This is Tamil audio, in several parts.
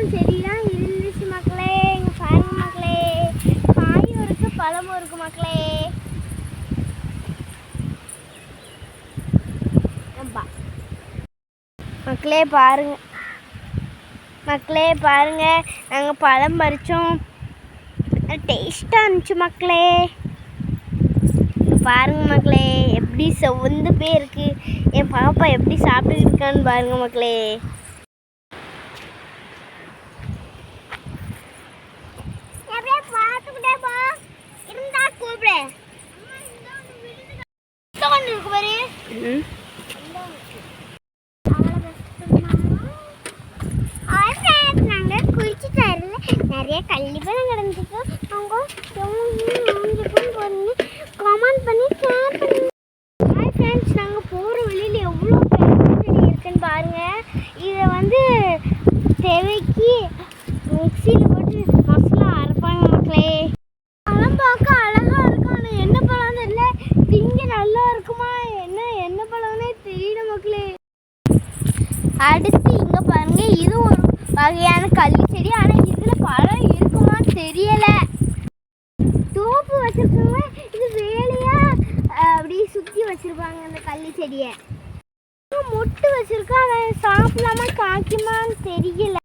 மாம்பழம் செடிலாம் இருந்துச்சு மக்களே இங்க பாருங்க மக்களே. காயும் இருக்குது பழமும் இருக்கு மக்களே. மக்களே பாருங்க. மக்களே பாருங்க. நாங்கள் பழம் பறித்தோம் டேஸ்ட்டாக இருந்துச்சு மக்களே. பாருங்க மக்களே எப்படி செவந்து போய் இருக்கு என் பாப்பா எப்படி சாப்பிட்டு இருக்கான்னு பாருங்க மக்களே. நிறைய கள்ளிப்பழம் கிடந்துச்சு அவங்க போறீங்க கமெண்ட் பண்ணி ஷேர் பண்ணி ஹாய் ஃப்ரெண்ட்ஸ் நாங்கள் போகிற வழியில் எவ்வளோ செடி இருக்குன்னு பாருங்கள் இதை வந்து தேவைக்கு மிக்சியில் போட்டு மசாலா அரைப்பாங்க மக்களே பழம் பார்க்க அழகா இருக்கும் ஆனால் என்ன பழம் தெரியல திங்க நல்லா இருக்குமா என்ன என்ன பழம்னே தெரியல மக்களே அடுத்து இங்கே பாருங்க இது ஒரு வகையான கல்வி செடி. ஆனால் இதில் பழம் இருக்குமான்னு தெரியலை. தோப்பு வச்சிருக்கவங்க இது வேலையா? அப்படியே சுற்றி வச்சிருப்பாங்க அந்த கல்வி செடியை. மொட்டு வச்சுருக்கோம் அதை சாப்பிடாம காய்க்குமான்னு தெரியல.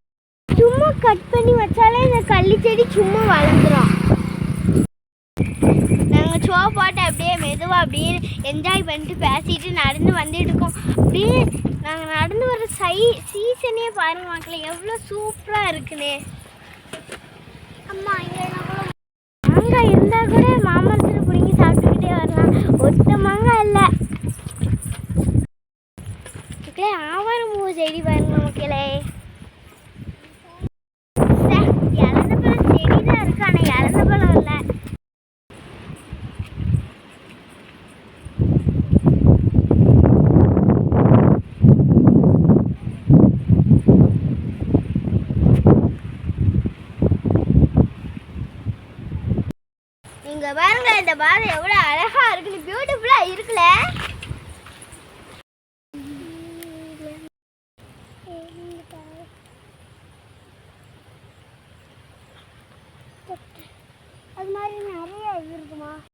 சும்மா கட் பண்ணி வச்சாலே இந்த கள்ளி செடி சும்மா வளர்ந்துரும். நாங்கள் ஷோ போட்டு அப்படியே மெதுவாக அப்படியே என்ஜாய் பண்ணிட்டு பேசிட்டு நடந்து வந்துட்டு இருக்கோம். அப்படியே நாங்கள் நடந்து ஒரு சை சீசனே பாருங்க மக்களே எவ்வளோ சூப்பராக இருக்குன்னு அம்மா இங்கே மாங்காய் இருந்தால் கூட மாமரத்தில் பிடிங்கி சாப்பிட்டுக்கிட்டே வரலாம். ஒத்த மாங்காய் இல்லை. மக்களே ஆவாரம் பூ செடி பாருங்க மக்களே ச்சே, இலந்த பழம் செடி தான் இருக்கு ஆனால் இலந்த பழம் இல்லை இங்க பாருங்க இந்த பாதை எவ்வளவு அழகா இருக்குன்னு பியூட்டிஃபுல்லா இருக்குல்ல? அது மாதிரி நிறைய இருக்குமா?